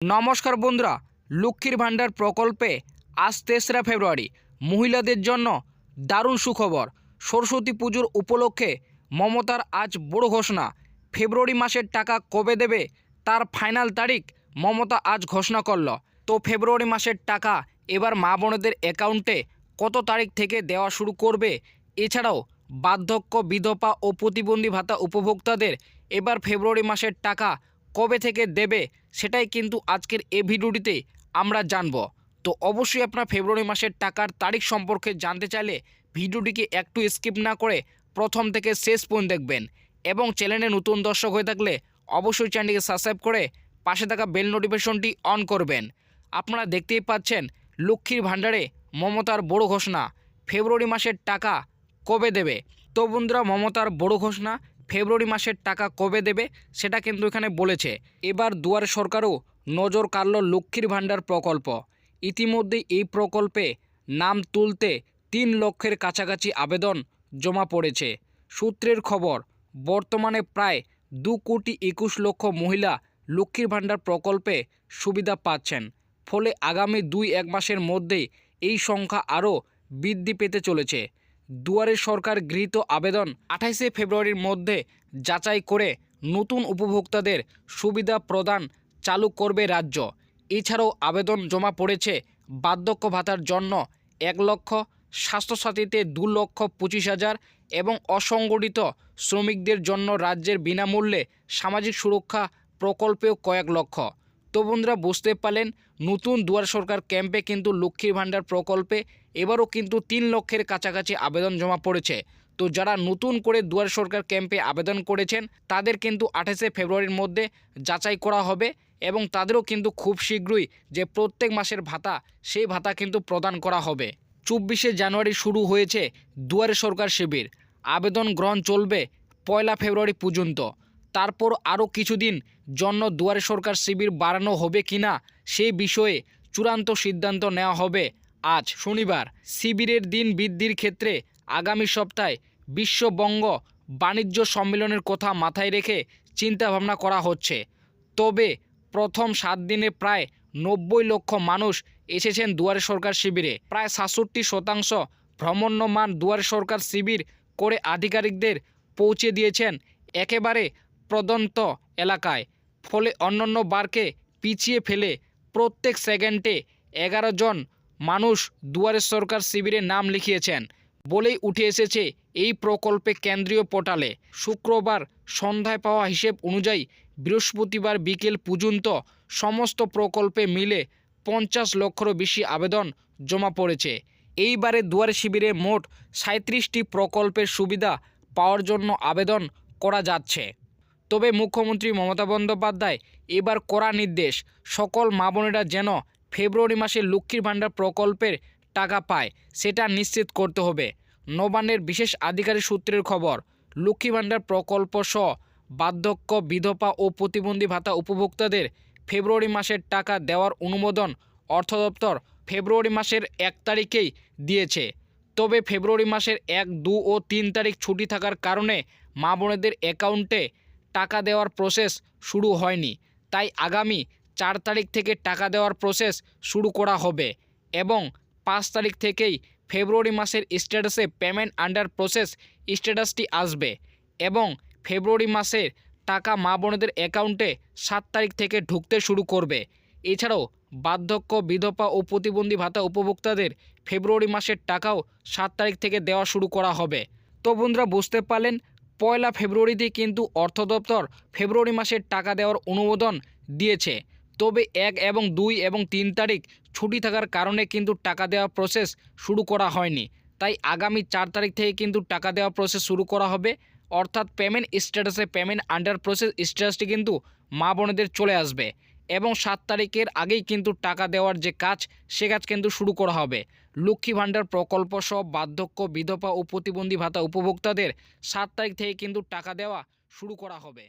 নমস্কার বন্ধুরা, লক্ষ্মীর ভাণ্ডার প্রকল্পে আজ তেসরা ফেব্রুয়ারি। মহিলাদের জন্য দারুণ সুখবর। সরস্বতী পুজোর উপলক্ষে মমতার আজ বড় ঘোষণা। ফেব্রুয়ারি মাসের টাকা কবে দেবে তার ফাইনাল তারিখ মমতা আজ ঘোষণা করল। তো ফেব্রুয়ারি মাসের টাকা এবার মা বোনেদের অ্যাকাউন্টে কত তারিখ থেকে দেওয়া শুরু করবে, এছাড়াও বার্ধক্য, বিধবা ও প্রতিবন্ধী ভাতা উপভোক্তাদের এবার ফেব্রুয়ারি মাসের টাকা কবে থেকে দেবে সেটাই কিন্তু আজকের এ ভিডিওটিতে আমরা জানব। তো অবশ্যই আপনার ফেব্রুয়ারি মাসের টাকার তারিখ সম্পর্কে জানতে চাইলে ভিডিওটিকে একটু স্কিপ না করে প্রথম থেকে শেষ পর্যন্ত দেখবেন এবং চ্যানেলে নতুন দর্শক হয়ে থাকলে অবশ্যই চ্যানেলটিকে সাবস্ক্রাইব করে পাশে থাকা বেল নোটিফিকেশনটি অন করবেন। আপনারা দেখতেই পাচ্ছেন লক্ষ্মীর ভাণ্ডারে মমতার বড় ঘোষণা। ফেব্রুয়ারি মাসের টাকা কবে দেবে? তো বন্ধুরা, মমতার বড় ঘোষণা ফেব্রুয়ারি মাসের টাকা কবে দেবে সেটা কিন্তু এখানে বলেছে। এবার দুয়ার সরকারও নজর কাড়ল লক্ষ্মীর ভাণ্ডার প্রকল্প। ইতিমধ্যে এই প্রকল্পে নাম তুলতে তিন লক্ষের কাছাকাছি আবেদন জমা পড়েছে। সূত্রের খবর, বর্তমানে প্রায় দু কোটি একুশ লক্ষ মহিলা লক্ষ্মীর ভাণ্ডার প্রকল্পে সুবিধা পাচ্ছেন। ফলে আগামী দুই এক মাসের মধ্যেই এই সংখ্যা আরও বৃদ্ধি পেতে চলেছে। দুয়ারে সরকার গৃহীত আবেদন আঠাইশে ফেব্রুয়ারির মধ্যে যাচাই করে নতুন উপভোক্তাদের সুবিধা প্রদান চালু করবে রাজ্য। এছাড়াও আবেদন জমা পড়েছে বার্ধক্য ভাতার জন্য এক লক্ষ, স্বাস্থ্যসাথীতে দু লক্ষ পঁচিশ হাজার এবং অসংগঠিত শ্রমিকদের জন্য রাজ্যের বিনামূল্যে সামাজিক সুরক্ষা প্রকল্পেও কয়েক লক্ষ। তো বন্ধুরা বুঝতে পারলেন, নতুন দুয়ার সরকার ক্যাম্পে কিন্তু লক্ষ্মীর ভাণ্ডার প্রকল্পে এবারও কিন্তু তিন লক্ষের কাছাকাছি আবেদন জমা পড়েছে। তো যারা নতুন করে দুয়ার সরকার ক্যাম্পে আবেদন করেছেন, তাদের কিন্তু আঠাশে ফেব্রুয়ারির মধ্যে যাচাই করা হবে এবং তাদেরও কিন্তু খুব শীঘ্রই যে প্রত্যেক মাসের ভাতা, সেই ভাতা কিন্তু প্রদান করা হবে। চব্বিশে জানুয়ারি শুরু হয়েছে দুয়ারে সরকার শিবির। আবেদন গ্রহণ চলবে পয়লা ফেব্রুয়ারি পর্যন্ত। তারপর আরও কিছুদিন জন্য দুয়ারে সরকার শিবির বাড়ানো হবে কিনা সেই বিষয়ে চূড়ান্ত সিদ্ধান্ত নেওয়া হবে আজ শনিবার। শিবিরের দিন বৃদ্ধির ক্ষেত্রে আগামী সপ্তাহে বিশ্ববঙ্গ বাণিজ্য সম্মেলনের কথা মাথায় রেখে চিন্তাভাবনা করা হচ্ছে। তবে প্রথম সাত দিনে প্রায় নব্বই লক্ষ মানুষ এসেছেন দুয়ারে সরকার শিবিরে। প্রায় সাতষট্টি শতাংশ ভ্রমণ্যমান দুয়ারে সরকার শিবির করে আধিকারিকদের পৌঁছে দিয়েছেন। একেবারে প্রদন্ত এলাকায়। ফলে অন্যান্য বারকে পিছিয়ে ফেলে প্রত্যেক সেকেন্ডে এগারো জন মানুষ দুয়ারে সরকার শিবিরে নাম লিখিয়েছেন বলেই উঠে এসেছে এই প্রকল্পে কেন্দ্রীয় পোর্টালে। শুক্রবার সন্ধ্যায় পাওয়া হিসেব অনুযায়ী বৃহস্পতিবার বিকেল পর্যন্ত সমস্ত প্রকল্পে মিলে পঞ্চাশ লক্ষেরও বেশি আবেদন জমা পড়েছে। এইবারে দুয়ারে শিবিরে মোট সাঁত্রিশটি প্রকল্পের সুবিধা পাওয়ার জন্য আবেদন করা যাচ্ছে। তবে মুখ্যমন্ত্রী মমতা বন্দ্যোপাধ্যায় এবার কড়া নির্দেশ। সকল মা বোনেরা যেন ফেব্রুয়ারি মাসে লক্ষ্মীর ভাণ্ডার প্রকল্পের টাকা পায়, সেটা নিশ্চিত করতে হবে। নবান্নের বিশেষ আধিকারিক সূত্রের খবর লক্ষ্মী ভাণ্ডার প্রকল্প সহ বার্ধক্য, বিধবা ও প্রতিবন্ধী ভাতা উপভোক্তাদের ফেব্রুয়ারি মাসের টাকা দেওয়ার অনুমোদন অর্থ দপ্তর ফেব্রুয়ারি মাসের এক তারিখেই দিয়েছে। তবে ফেব্রুয়ারি মাসের এক, দু ও তিন তারিখ ছুটি থাকার কারণে মা বোনেদের অ্যাকাউন্টে টাকা দেওয়ার প্রসেস শুরু হয়নি। তাই আগামী চার তারিখ থেকে টাকা দেওয়ার প্রসেস শুরু করা হবে এবং পাঁচ তারিখ থেকেই ফেব্রুয়ারি মাসের স্ট্যাটাসে পেমেন্ট আন্ডার প্রসেস স্ট্যাটাসটি আসবে এবং ফেব্রুয়ারি মাসের টাকা মা বোনেদের অ্যাকাউন্টে সাত তারিখ থেকে ঢুকতে শুরু করবে। এছাড়াও বার্ধক্য, বিধবা ও প্রতিবন্ধী ভাতা উপভোক্তাদের ফেব্রুয়ারি মাসের টাকাও সাত তারিখ থেকে দেওয়া শুরু করা হবে। তো বন্ধুরা, বুঝতে পারলেন পয়লা ফেব্রুয়ারিতে কিন্তু অর্থ দপ্তর ফেব্রুয়ারি মাসের টাকা দেওয়ার অনুমোদন দিয়েছে। তবে এক এবং দুই এবং তিন তারিখ ছুটি থাকার কারণে কিন্তু টাকা দেওয়া প্রসেস শুরু করা হয়নি। তাই আগামী চার তারিখ থেকে কিন্তু টাকা দেওয়া প্রসেস শুরু করা হবে। অর্থাৎ পেমেন্ট স্ট্যাটাসে পেমেন্ট আন্ডার প্রসেস স্ট্যাটাসটি কিন্তু মা বোনেদের চলে আসবে। এবং সাত তারিখের আগেই কিন্তু টাকা দেওয়ার যে কাজ, সে কাজ কিন্তু শুরু করা হবে। লক্ষ্মী ভাণ্ডার প্রকল্প সহ বার্ধক্য, বিধবা ও প্রতিবন্ধী ভাতা উপভোক্তাদের সাত তারিখ থেকে কিন্তু টাকা দেওয়া শুরু করা হবে।